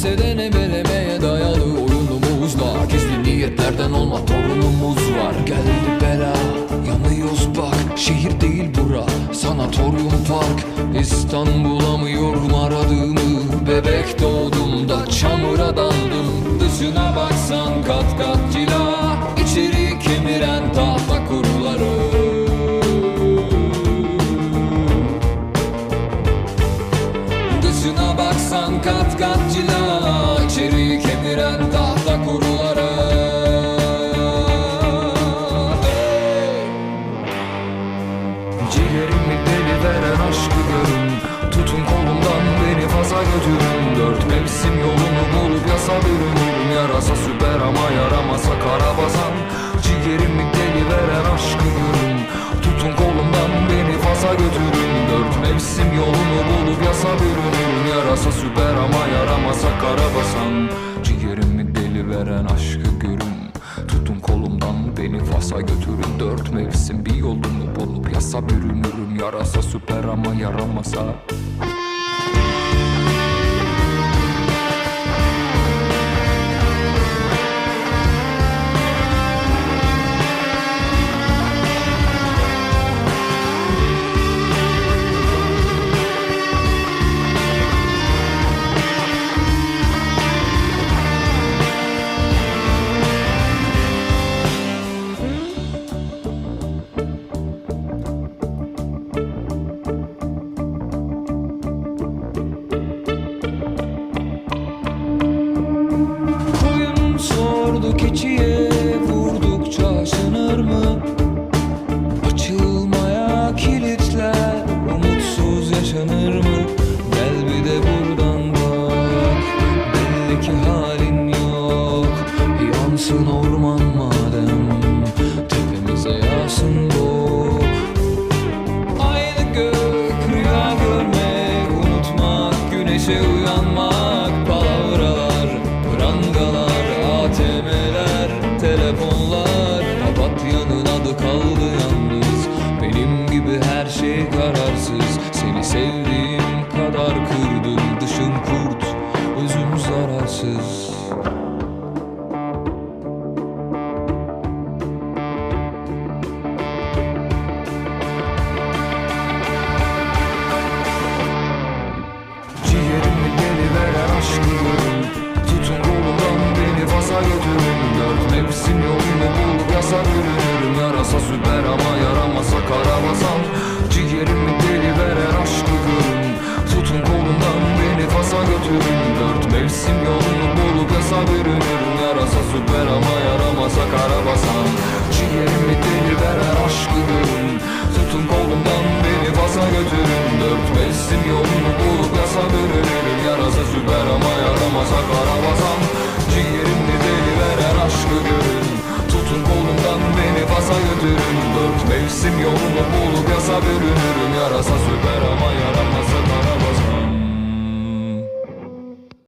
Enseden ebelemeye dayalı oyunumuz var. Gizli niyetlerden olma torunumuz bura sanatoryum park İstanbul'a mı yorum aradığımı Bebek doğduğumda çamura daldım. Dışına baksan kat kat cila İçeri kemiren tahta kuruları. Dışına baksan kat kat cila İçeriği kemiren tahta götürün Dört mevsim yolunu bulup yasa bürünürüm Yarasa süper ama yaramasa karabasan Ciğerimi deli veren aşkı görün Tutun kolumdan beni faza götürün. Dört mevsim yolunu bulup yasa bürünürüm Yarasa süper ama yaramasa karabasan Ciğerimi deli veren aşkı görün. Tutun kolumdan beni Fas'a götürün. Dört mevsim bir yolunu bulup yasa bürünürüm Yarasa süper ama yaramasa Yansın orman madem Tepemize yağsın bu. Aynı gök rüya görmek Unutmak güneşe uyanmak Palavralar, prangalar ATM'ler, telefonlar Papatya'nın adı kaldı ver ama yaramasak arabasan Ciğerim biteni veren aşkı görün Tutun kolumdan beni fasa götürün. Dört mevsim yolunu bulup yasa bürünürüm. Yarası süper ama yaramasak arabasan Ciğerim deli veren aşkı görün Tutun kolumdan beni fasa götürün. Dört mevsim yolunu bulup yasa bürünürüm. Yarasa süper